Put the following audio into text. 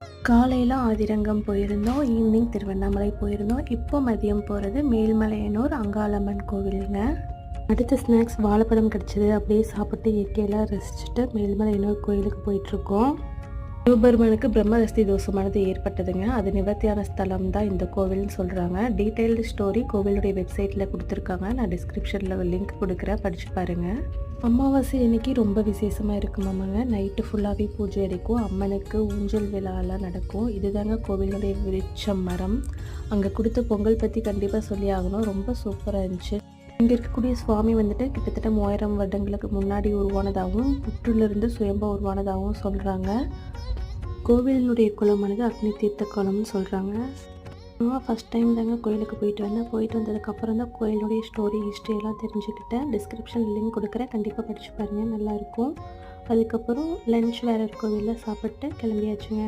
காலையில் ஆதிரங்கம் போயிருந்தோம் ஈவினிங் திருவண்ணாமலை போயிருந்தோம். இப்போ மதியம் போகிறது மேல்மலையனூர் அங்காளம்மன் கோவிலுங்க. அடுத்த ஸ்நாக்ஸ் வாழைப்பழம் கிடச்சிது அப்படியே சாப்பிட்டு இயற்கையெல்லாம் ரசிச்சுட்டு மேல்மலையனூர் கோயிலுக்கு போயிட்டுருக்கோம். சிவபெருமனுக்கு பிரம்மரஸ்தி தோஷமானது ஏற்பட்டதுங்க. அது நிவர்த்தியான ஸ்தலம் தான் இந்த கோவில்னு சொல்கிறாங்க டீட்டெயில்டு ஸ்டோரி கோவிலுடைய வெப்சைட்டில் கொடுத்துருக்காங்க. நான் டிஸ்கிரிப்ஷனில் லிங்க் கொடுக்குறேன். படித்து பாருங்கள் அமாவாசை இன்னைக்கு ரொம்ப விசேஷமாக இருக்குமாமாங்க நைட்டு ஃபுல்லாகவே பூஜை அடிக்கும். அம்மனுக்கு ஊஞ்சல் விழாலாம் நடக்கும். இதுதாங்க கோவிலுடைய விருட்சம் மரம். அங்கே கொடுத்த பொங்கல் பற்றி கண்டிப்பாக சொல்லி ஆகணும். ரொம்ப சூப்பராக இருந்துச்சு. இங்கே இருக்கக்கூடிய சுவாமி வந்துட்டு கிட்டத்தட்ட மூவாயிரம் வருடங்களுக்கு முன்னாடி உருவானதாகவும் புற்றிலிருந்து சுயம்பா உருவானதாகவும் சொல்கிறாங்க கோவிலினுடைய குளமானது அக்னி தீர்த்த குளம்னு சொல்கிறாங்க நான் ஃபஸ்ட் டைம் தாங்க கோயிலுக்கு போயிட்டு வந்தேன். போயிட்டு வந்ததுக்கப்புறம் தான் கோயிலுடைய ஸ்டோரி ஹிஸ்ட்ரி எல்லாம் தெரிஞ்சுக்கிட்டேன். டிஸ்கிரிப்ஷன் லிங்க் கொடுக்குறேன். கண்டிப்பாக படிச்சு பாருங்கள் நல்லாயிருக்கும் அதுக்கப்புறம் லன்ச் வேறு கோவிலில் சாப்பிட்டு கிளம்பியாச்சுங்க.